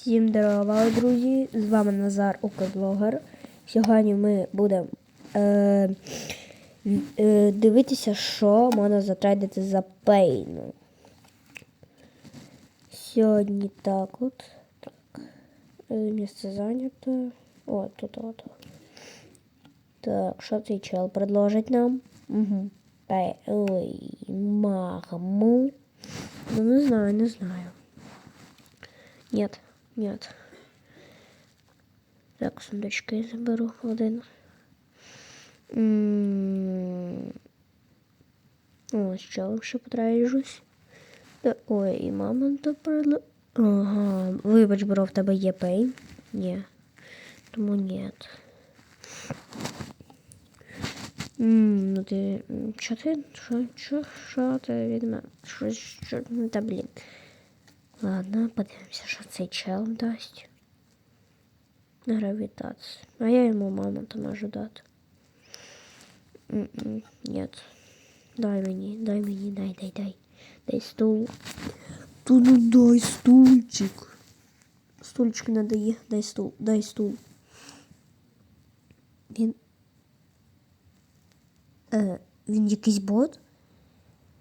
Всім здорова, друзі! З вами Назар Укрблогер. Сьогодні ми будемо е, е, дивитися, що можна затрейдити за пейну. Сьогодні так от. Так. Е, Місце зайнято. О, тут от. Так, що цей чел предложить нам? Угу. Пей. Ой, магму. Ну, не знаю, не знаю. Нет, нет. Так, сундучки заберу один. М, О, з чолом ще потрейжусь. Та- Ой, і мамонта придла... Ага, вибач, бро, в тебе є пейн? Ні. Тому. М, Ну ти. Що ти? Що? Що? Що ти від мене? Що? Що? Ну, Та блін. Ладно, подивимося, що цей чел дасть. Гравітацію. А я йому мамонта можу дати. М-м, Нет. Дай мені, дай мені, дай, дай, дай. Дай стул. Ту ну дай стульчик. Стульчик не дає. Дай стул, дай стул. Він. Е, він якийсь бот?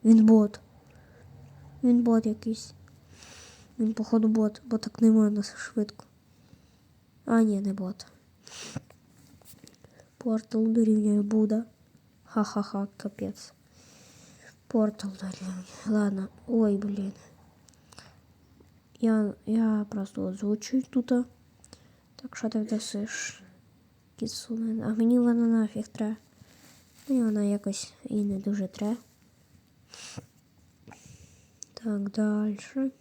Він бот. Він бот якийсь. Він, походу, бот, бо так не можна швидко. А, ні, не бот. Портал дорівнює Буда. Ха-ха-ха, капець. Портал дорівнює. Ладно. Ой, блін. Я, я просто озвучую тут. Так що ти вдасиш? Кіцуне. А мені вона нафіг треба. Мені вона якось і не дуже треба. Так, дальше.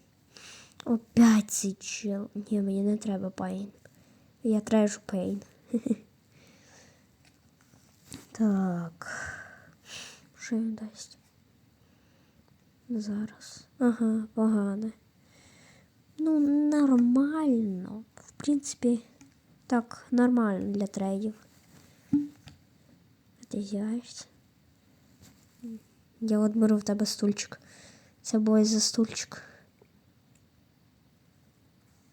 Опять цей чел. Ні, мені не треба пейн. Я трежу пейн. Так. Що він дасть? Зараз. Ага, погане. Ну, нормально. В принципі, так, нормально для трейдів. Я от беру в тебе стульчик. Це бой за стульчик.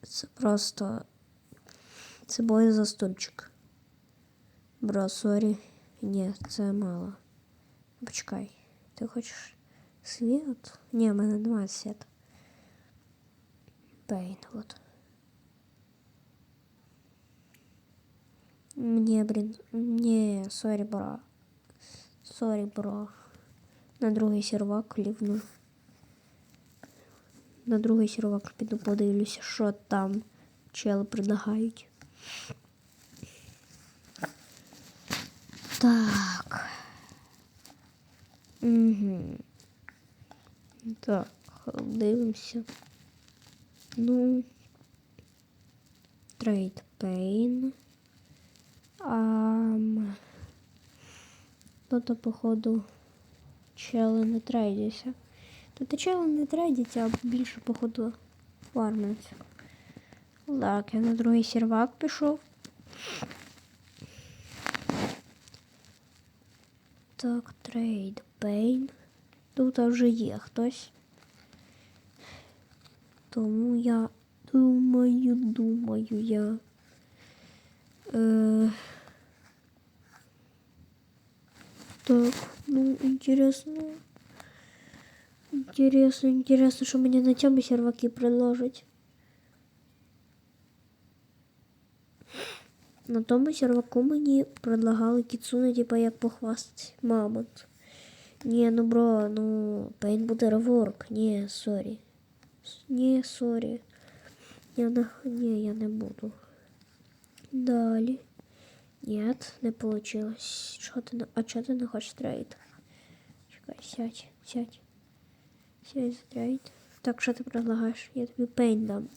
Це просто. Це бой за стульчик. Бро, сорі. Ні, це мало. Почекай. Ти хочеш світ? Ні, в мене немає світу. Пейн, от. Ні, блін. Ні, сорі, бро. Сорі, бро. На другий сервак лівну. На другий сервак піду подивлюся, що там чели предлагають. Так. Угу. Так, дивимося. Ну. Трейд пейн. Ам. Тут, походу, чели не трейдяться. Тут чели не трейдяться, а більше, походу, фармляться. Так, я на другий сервак пішов. Так, трейд пейн. Тут вже є хтось. Тому я думаю, думаю я. Е... Так, ну, интересно. Интересно, интересно, что мне на цьому серваки предложать. На тому серваку мені предлагали кіцуне, типа як похвастати. Мамонт. Ні, ну бро, ну, пейн буде реворк. Ні, сорі. Ні, сорі. Я не, ні, я не буду. Далі. Нет, не получилось. Що ти, а чого ти не хочеш трейд? Чекай, сядь, сядь. За. Так, що ти предлагаєш? Я тобі пейн дам.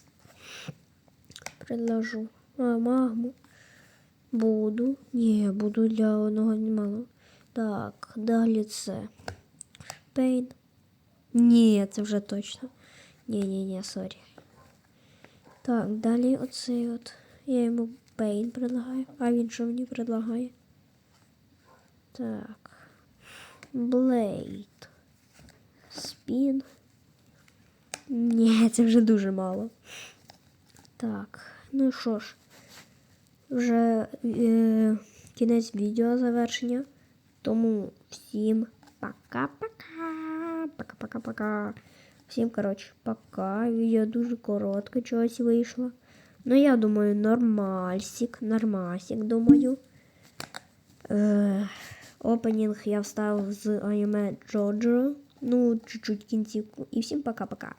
Предложу. А, магму. Буду. Ні, буду для одного немало. Так, далі це. Пейн. Ні, це вже точно. Ні, ні, ні, сорі. Так, далі оцей от. Я йому пейн предлагаю. А він що мені предлагає? Так. Блейд. Спін. Ні, це вже дуже мало. Так, ну що ж, вже е, кінець відео завершення. Тому всім пока-пока. Пока-пока-пока. Всім, коротше, пока. Відео дуже коротке чогось вийшло. Ну, я думаю, нормальсик, нормасик, думаю. Е, опенінг я вставив з аніме Джоджо. Ну, чуть-чуть кінцівку. І всім пока-пока.